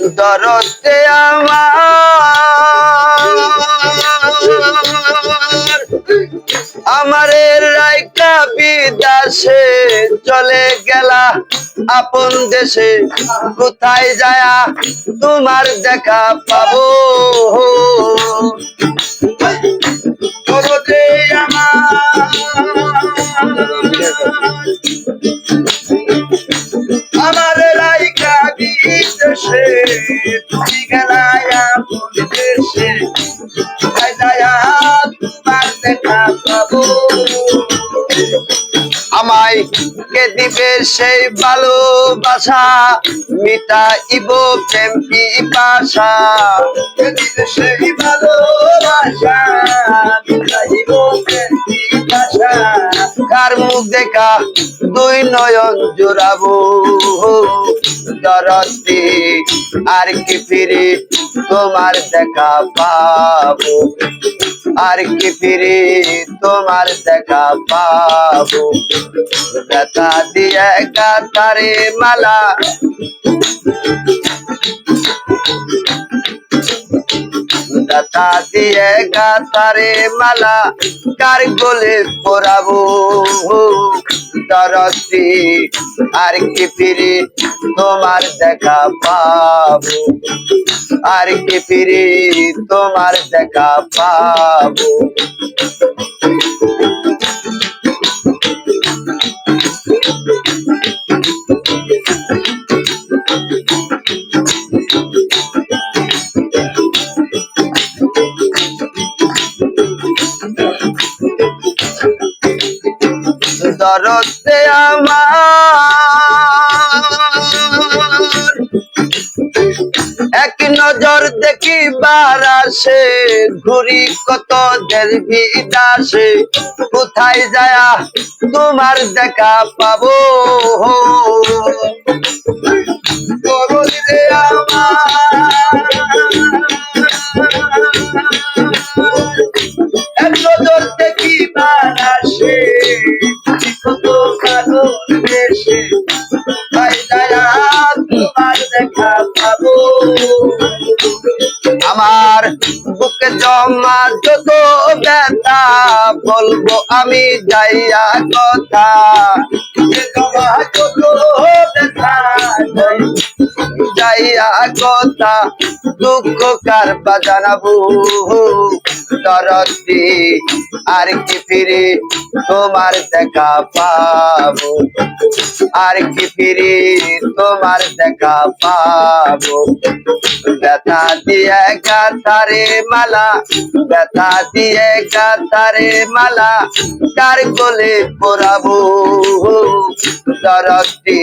দরতে আমার, আমারে রাইকা বিদাসে চলে গেলা। আপন দেশে কোথায় যায়া তোমার দেখা পাবো? আমার। আমায় কে দিবে সেই ভালোবাসা মিটাইব প্রেম পিপাসা কে দিবে সেই ভালোবাসা? কার মুখ দেখা দুই নয়ন জোড়াবো। দরদি আর কি ফিরে তোমার দেখা পাবো? আর কি ফিরে তোমার দেখা পাবো? ব্যথা দিয়ে কাতারে মালা ব্যথা দিয়ে গাতারে মালা, কার গোলে পরাবো দরদি, আর কি ফিরে তোমার দেখা পাবো? আর কি ফিরে তোমার দেখা পাবো? দরদে এক নজর দেখি বারাসে, ঘুরি কত দের বিদাসে কোথায় যায়া তোমার দেখা পাবো? দরদে আমার আমার বুকে জমা যত ব্যথা বলব আমি যাইয়া কথা। যাইয়া কথা। দুঃখ কার বাজানাবো দরদি, আর কি ফিরে তোমার দেখা পাবো? আর কি ফিরে তোমার দেখা পাবো? ব্যথা দিয়ে গাতারে মালা, ব্যথা দিয়ে গাতারে মালা, কার গোলে পরাবো দরদি